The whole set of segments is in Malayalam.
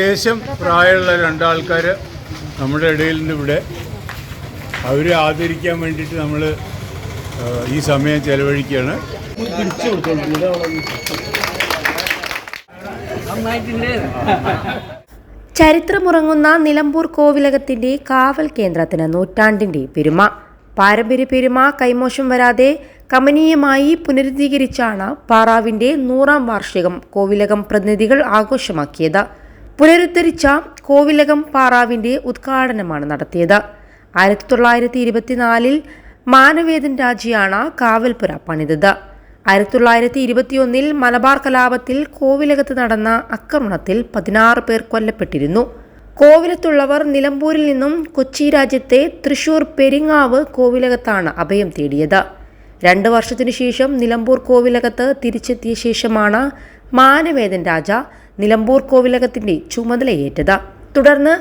ദേശം പ്രായമുള്ള രണ്ടാൾക്കാർ നമ്മുടെ ഇടയിൽ നിന്ന് ഇവിടെ അവരെ ആദരിക്കാൻ വേണ്ടിയിട്ട് നമ്മൾ ഈ സമയം ചെലവഴിക്കുകയാണ്. ചരിത്രമുറങ്ങുന്ന നിലമ്പൂർ കോവിലകത്തിന്റെ കാവൽ കേന്ദ്രത്തിന് നൂറ്റാണ്ടിന്റെ പെരുമ. പാരമ്പര്യ പെരുമ കൈമോശം വരാതെ കമനീയമായി പുനരുദ്ധീകരിച്ചാണ് പാറാവിന്റെ നൂറാം വാർഷികം കോവിലകം പ്രതിനിധികൾ ആഘോഷമാക്കിയത്. പുനരുദ്ധരിച്ച കോവിലകം പാറാവിന്റെ ഉദ്ഘാടനമാണ് നടത്തിയത്. ആയിരത്തി തൊള്ളായിരത്തി ഇരുപത്തിനാലിൽ മാനവേദൻ രാജിയാണ് കാവൽപുര പണിതത്. ആയിരത്തി തൊള്ളായിരത്തി ഇരുപത്തിയൊന്നിൽ മലബാർ കലാപത്തിൽ കോവിലകത്ത് നടന്ന ആക്രമണത്തിൽ പതിനാറ് പേർ കൊല്ലപ്പെട്ടിരുന്നു. കോവിലത്തുള്ളവർ നിലമ്പൂരിൽ നിന്നും കൊച്ചി രാജ്യത്തെ തൃശൂർ പെരിങ്ങാവ് കോവിലകത്താണ് അഭയം തേടിയത്. രണ്ട് വർഷത്തിനു ശേഷം നിലമ്പൂർ കോവിലകത്ത് തിരിച്ചെത്തിയ ശേഷമാണ് മാനവേദൻ രാജ നിലമ്പൂർ കോവിലകത്തിന്റെ ചുമതലയേറ്റത്. തുടർന്ന്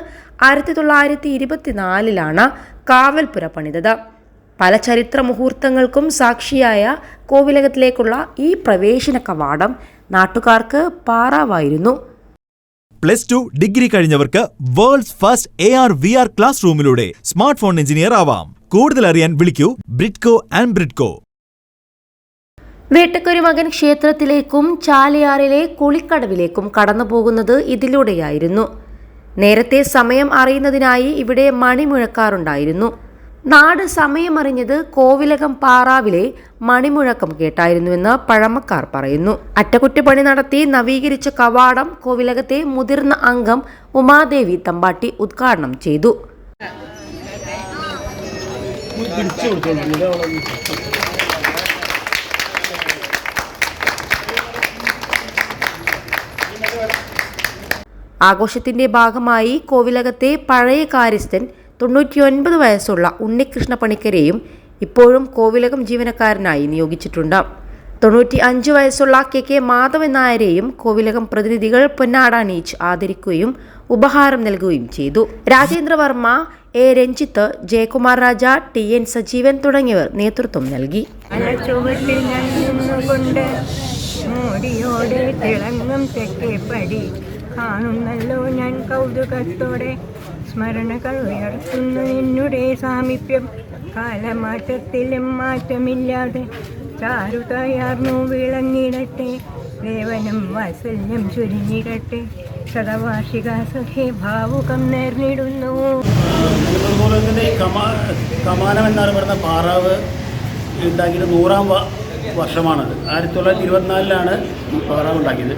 ആയിരത്തി തൊള്ളായിരത്തി ഇരുപത്തിനാലിലാണ് കാവൽപുര പണിതത്. പല ചരിത്ര മുഹൂർത്തങ്ങൾക്കും സാക്ഷിയായ കോവിലകത്തിലേക്കുള്ള ഈ പ്രവേശന കവാടം നാട്ടുകാർക്ക് പാറാവായിരുന്നു. Plus two degree കഴിഞ്ഞവർക്ക് world's first A R V R class റൂമിലൂടെ smart phone engineer ആവാം. കൂടുതൽ അറിയാൻ വിളിക്കൂ ബ്രിഡ്കോ ആൻഡ് ബ്രിഡ്കോ. വേട്ടക്കൊരു മകൻ ക്ഷേത്രത്തിലേക്കും ചാലിയാറിലെ കുളിക്കടവിലേക്കും കടന്നു പോകുന്നത് ഇതിലൂടെയായിരുന്നു. നേരത്തെ സമയം അറിയുന്നതിനായി ഇവിടെ മണിമുഴക്കാറുണ്ടായിരുന്നു. നാട് സമയമറിഞ്ഞത് കോവിലകം പാറാവിലെ മണിമുഴക്കം കേട്ടായിരുന്നുവെന്ന് പഴമക്കാർ പറയുന്നു. അറ്റകുറ്റപ്പണി നടത്തി നവീകരിച്ച കവാടം കോവിലകത്തെ മുതിർന്ന അംഗം ഉമാദേവി തമ്പാട്ടി ഉദ്ഘാടനം ചെയ്തു. ആഘോഷത്തിന്റെ ഭാഗമായി കോവിലകത്തെ പഴയ കാര്യസ്ഥൻ തൊണ്ണൂറ്റിയൊൻപത് വയസ്സുള്ള ഉണ്ണികൃഷ്ണ പണിക്കരെയും ഇപ്പോഴും കോവിലകം ജീവനക്കാരനായി നിയോഗിച്ചിട്ടുണ്ട്. തൊണ്ണൂറ്റി അഞ്ച് വയസ്സുള്ള കെ കെ മാധവൻ നായരെയും കോവിലകം പ്രതിനിധികൾ പൊന്നാടാണീച്ച് ആദരിക്കുകയും ഉപഹാരം നൽകുകയും ചെയ്തു. Rajendravarma A Ranjith Jayakumar Raja T N Sajeevan തുടങ്ങിയവർ നേതൃത്വം നൽകി. തിളങ്ങും തെക്കേപ്പടി. കാണുന്നല്ലോ ഞാൻ കൗതുകത്തോടെ സ്മരണകൾ ഉയർത്തുന്നു എന്നുടെ സാമീപ്യം. കാലമാറ്റത്തിലും മാറ്റമില്ലാതെ ചാരുതയാർന്നു വിളങ്ങിടട്ടെ ദേവനും വാത്സല്യം ചുരിഞ്ഞിടട്ടെ ശതവാർഷിക സഖേ ഭാവുകം നേർന്നിടുന്നു. അതുപോലെ ഈ കമാ കമാനം പാറാവ് ഉണ്ടാക്കിയത് നൂറാം വർഷമാണത്. ആയിരത്തി തൊള്ളായിരത്തി ഇരുപത്തിനാലിലാണ് പാറാവ് ഉണ്ടാക്കിയത്.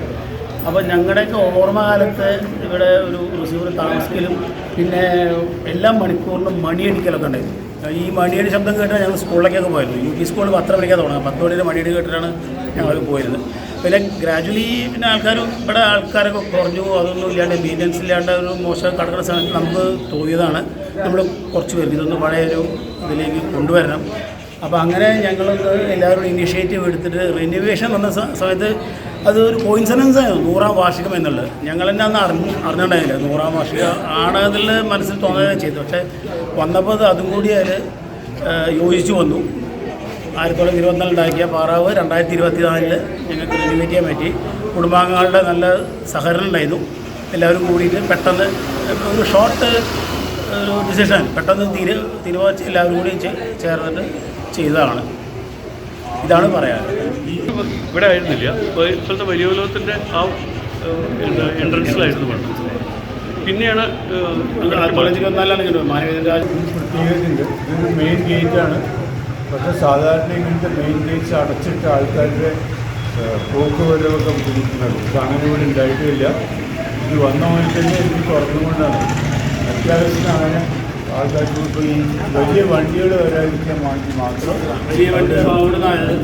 അപ്പോൾ ഞങ്ങളുടെയൊക്കെ ഓർമ്മകാലത്ത് ഇവിടെ ഒരു റിസീവർ താമസിക്കലും പിന്നെ എല്ലാ മണിക്കൂറിനും മണിയടിക്കലൊക്കെ ഉണ്ടായിരുന്നു. ഈ മണിയടി ശബ്ദം കേട്ടാൽ ഞങ്ങൾ സ്കൂളിലേക്കൊക്കെ പോയിരുന്നു. യു പി സ്കൂളിൽ പത്ര പഠിക്കാൻ തുടങ്ങുക പത്ത് മണിയുടെ മണിയടി കേട്ടിട്ടാണ് ഞങ്ങൾ പോയിരുന്നത്. പിന്നെ ഗ്രാജുവലി പിന്നെ ആൾക്കാർ ഇവിടെ ആൾക്കാരൊക്കെ കുറഞ്ഞു അതൊന്നും ഇല്ലാണ്ട് മെയിന്റനൻസ് ഇല്ലാണ്ട് ഒരു മോശം കടക്കുന്ന സമയത്ത് നമുക്ക് തോന്നിയതാണ്. നമ്മൾ കുറച്ച് ഇതൊന്ന് പഴയ ഒരു ഇതിലേക്ക് കൊണ്ടുവരണം. അപ്പോൾ അങ്ങനെ ഞങ്ങളൊന്ന് എല്ലാവരും ഇനിഷ്യേറ്റീവ് എടുത്തിട്ട് റിനോവേഷൻ വന്ന സമയത്ത് അത് ഒരു കോയിൻസിഡൻസ് ആയിരുന്നു നൂറാം വാർഷികം എന്നുള്ളത്. ഞങ്ങൾ തന്നെ അന്ന് അറിഞ്ഞു അറിഞ്ഞിട്ടുണ്ടായില്ല നൂറാം വാർഷികം ആണ് അതിൽ മനസ്സിൽ തോന്നുകയും ചെയ്തു പക്ഷേ വന്നപ്പോൾ അത് അതും കൂടി അതിൽ യോജിച്ചു വന്നു. ആയിരത്തി തൊള്ളായിരത്തി ഇരുപത്തിനാലുണ്ടാക്കിയ പാറാവ് രണ്ടായിരത്തി ഇരുപത്തി നാലിൽ ഞങ്ങൾക്ക് റിനോവേറ്റ് ചെയ്യാൻ പറ്റി. കുടുംബാംഗങ്ങളുടെ നല്ല സഹകരണം ഉണ്ടായിരുന്നു. എല്ലാവരും കൂടിയിട്ട് പെട്ടെന്ന് ഒരു ഷോർട്ട് ഒരു ഡിസിഷൻ പെട്ടെന്ന് തീരു തീരുമാനിച്ച് എല്ലാവരും കൂടി ചേർന്നിട്ട് ചെയ്തതാണ്. ഇതാണ് പറയാൻ ഇവിടെ ആയിരുന്നില്ല. ഇപ്പോൾ ഇപ്പോഴത്തെ വലിയ ലോകത്തിന്റെ ആ എൻട്രൻസിലായിരുന്നു പണ്ട് പിന്നെയാണ് ഇതൊരു മെയിൻ ഗേറ്റാണ് പക്ഷേ സാധാരണ ഇങ്ങനത്തെ മെയിൻ ഗേറ്റ്സ് അടച്ചിട്ട് ആൾക്കാരുടെ പോക്കുവരവൊക്കെ പോക്ക് വരവൊക്കെ ബുദ്ധിമുട്ടുന്നത് പക്ഷെ അങ്ങനെ ഇവിടെ ഉണ്ടായിട്ടില്ല. ഇത് വന്ന പോലെ തന്നെ ഇത് തുറന്നുകൊണ്ടാണ്. അത്യാവശ്യം അങ്ങനെ ആൾക്കാർക്ക് ഇപ്പോൾ ഈ വലിയ വണ്ടികൾ വരാതിരിക്കാൻ വേണ്ടി മാത്രം വലിയ വണ്ടി